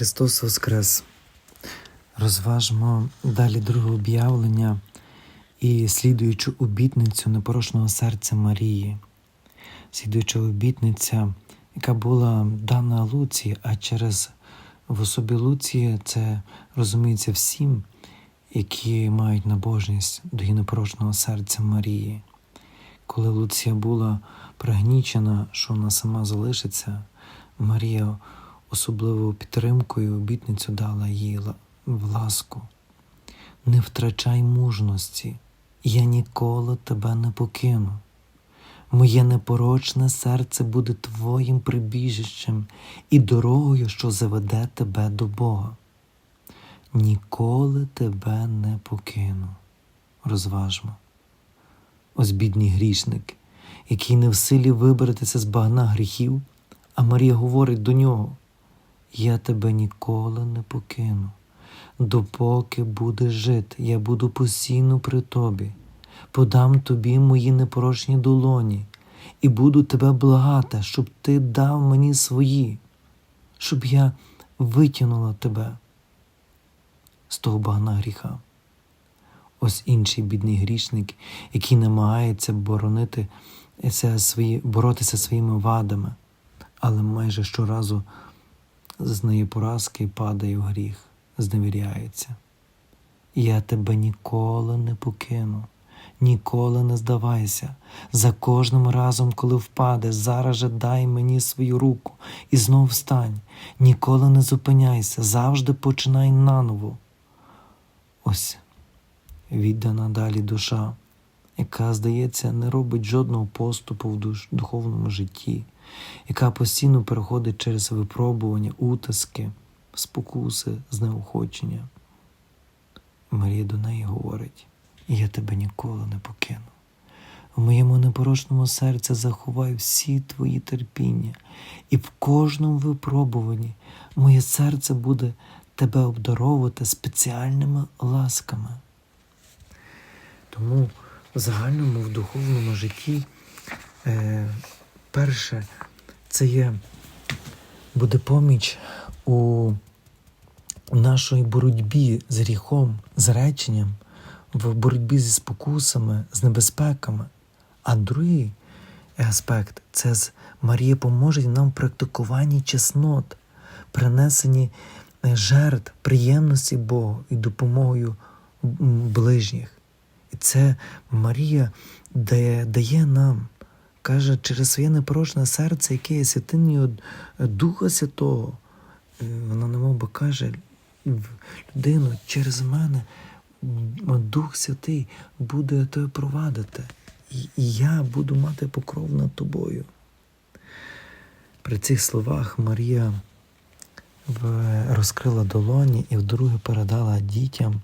Христос Воскрес! Розважмо далі друге об'явлення і слідуючу обітницю непорочного серця Марії, слідуюча обітниця, яка була дана Луці, а через в особі Луції це розуміється всім, які мають набожність до її непорочного серця Марії. Коли Луція була пригнічена, що вона сама залишиться, Марія особливою підтримкою обітницю дала їй в ласку. Не втрачай мужності, я ніколи тебе не покину. Моє непорочне серце буде твоїм прибіжищем і дорогою, що заведе тебе до Бога. Ніколи тебе не покину. Розважмо. Ось бідний грішник, який не в силі вибратися з багна гріхів, а Марія говорить до нього: Я тебе ніколи не покину. Допоки будеш жити, я буду постійно при тобі, подам тобі мої непорочні долоні, і буду тебе благати, щоб ти дав мені свої, щоб я витягнула тебе з того багна гріха. Ось інший бідний грішник, який намагається боронити боротися своїми вадами, але майже щоразу зазнає поразки і падає в гріх, зневіряється. Я тебе ніколи не покину, ніколи не здавайся. За кожним разом, коли впадеш, зараз же дай мені свою руку і знов встань. Ніколи не зупиняйся, завжди починай наново. Ось віддана далі душа, яка, здається, не робить жодного поступу в духовному житті, яка постійно переходить через випробування, утиски, спокуси, знеохочення. Марія до неї говорить: Я тебе ніколи не покину. В моєму непорочному серці заховай всі твої терпіння, і в кожному випробуванні моє серце буде тебе обдаровувати спеціальними ласками. Тому в загальному в духовному житті е, перше це є буде поміч у нашій боротьбі з гріхом, з реченням, в боротьбі зі спокусами, з небезпеками. А другий аспект це з Марія поможе нам в практикуванні чеснот, принесенні е, жертв, приємності Богу і допомогою ближніх. І це Марія дає, дає нам, каже, через своє непорочне серце, яке є святинню Духа Святого. Вона немов би каже, людину через мене Дух Святий буде тебе провадити. І, і я буду мати покров над тобою. При цих словах Марія розкрила долоні і вдруге передала дітям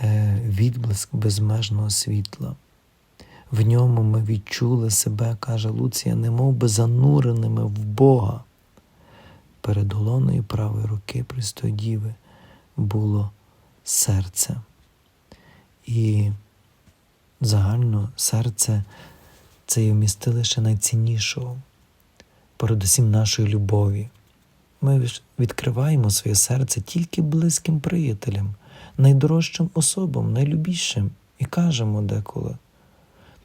е, відблиск безмежного світла. В ньому ми відчули себе, каже Луція, немов би зануреними в Бога. Перед долоною правої руки Престої Діви було серце. І загально серце це є вмістилище найціннішого, передусім нашої любові. Ми відкриваємо своє серце тільки близьким приятелям, найдорожчим особам, найлюбішим, і кажемо деколи.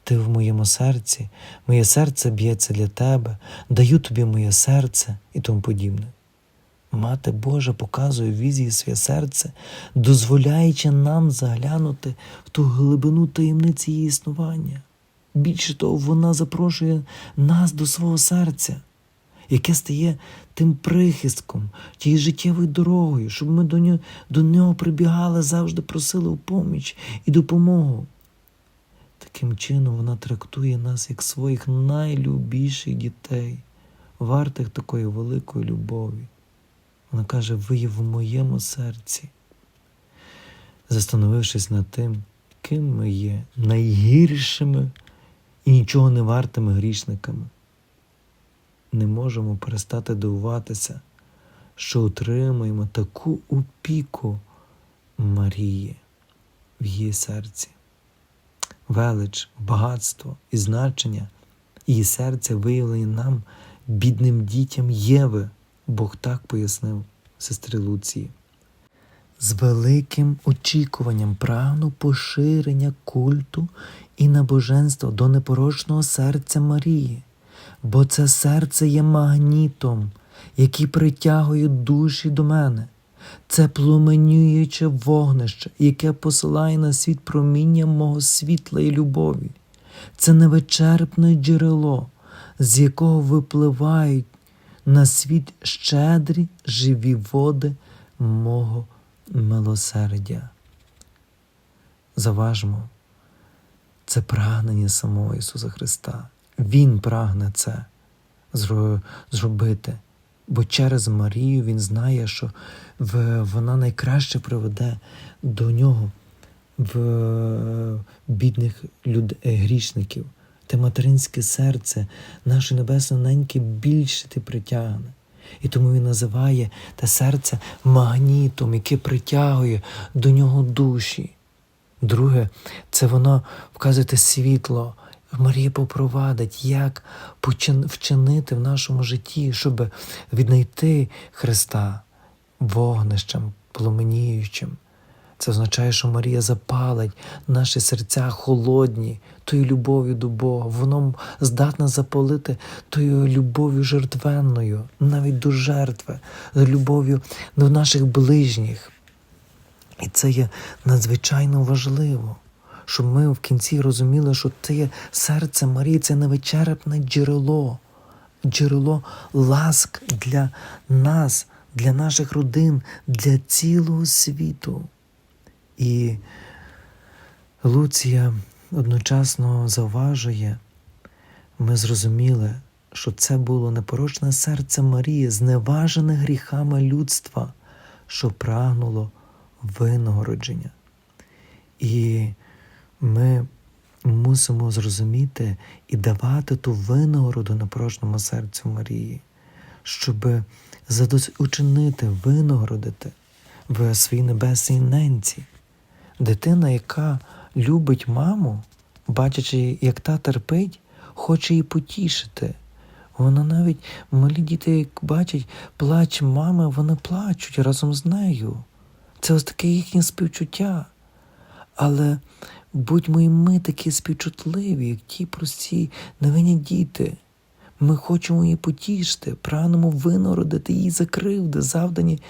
Ти в моєму серці, моє серце б'ється для тебе, даю тобі моє серце і тому подібне. Мати Божа показує візії своє серце, дозволяючи нам заглянути в ту глибину таємниці її існування. Більше того, вона запрошує нас до свого серця, яке стає тим прихистком, тією життєвою дорогою, щоб ми до нього, до нього прибігали, завжди просили у поміч і допомогу. Таким чином вона трактує нас як своїх найлюбіших дітей, вартих такої великої любові. Вона каже, ви є в моєму серці. Застановившись над тим, ким ми є, найгіршими і нічого не вартими грішниками, не можемо перестати дивуватися, що отримуємо таку опіку Марії в її серці велич, багатство і значення її серця виявлені нам, бідним дітям Єви. Бог так пояснив сестри Луції. З великим очікуванням прагну поширення культу і набоженства до непорочного серця Марії, бо це серце є магнітом, який притягує душі до мене. Це пломенююче вогнище, яке посилає на світ проміння мого світла і любові. Це невичерпне джерело, з якого випливають на світ щедрі живі води мого милосердя. Заважмо, це прагнення самого Ісуса Христа. Він прагне це зробити, бо через Марію Він знає, що вона найкраще приведе до нього в бідних люд... е, грішників. Те материнське серце, наше небесне неньке більше ти притягне. І тому він називає те серце магнітом, яке притягує до нього душі. Друге, це воно вказує те світло. Марія попровадить, як вчинити в нашому житті, щоб віднайти Христа вогнищем, пламеніючим. Це означає, що Марія запалить наші серця холодні тою любов'ю до Бога. Воно здатне запалити тою любов'ю жертвенною, навіть до жертви, любов'ю до наших ближніх. І це є надзвичайно важливо, щоб ми в кінці розуміли, що це серце Марії, це невичерпне джерело, джерело ласк для нас, для наших родин, для цілого світу. І Луція одночасно зауважує, ми зрозуміли, що це було непорочне серце Марії, зневажене гріхами людства, що прагнуло винагородження. І ми мусимо зрозуміти і давати ту винагороду непорочному серцю Марії, щоб задочинити, винагородити в своїй небесній ненці. Дитина, яка любить маму, бачачи, як та терпить, хоче її потішити. Вона навіть малі діти, як бачать плач мами, вони плачуть разом з нею. Це ось таке їхнє співчуття. Але будьмо і ми такі співчутливі, як ті прості невинні діти. Ми хочемо її потішити, прагнемо винагородити її за кривди, завдані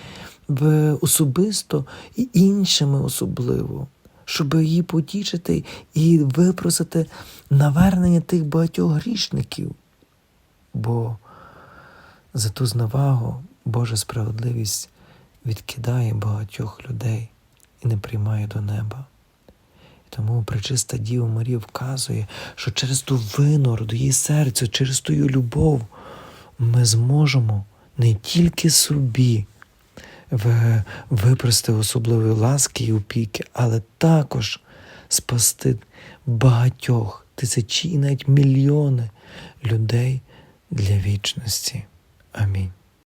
особисто і іншими особливо, щоб її потішити і випросити навернення тих багатьох грішників. Бо за ту зневагу Божа справедливість відкидає багатьох людей і не приймає до неба. Тому пречиста Діва Марія вказує, що через ту винороду, її серце, через ту любов ми зможемо не тільки собі випрости особливої ласки і опіки, але також спасти багатьох тисячі і навіть мільйони людей для вічності. Амінь.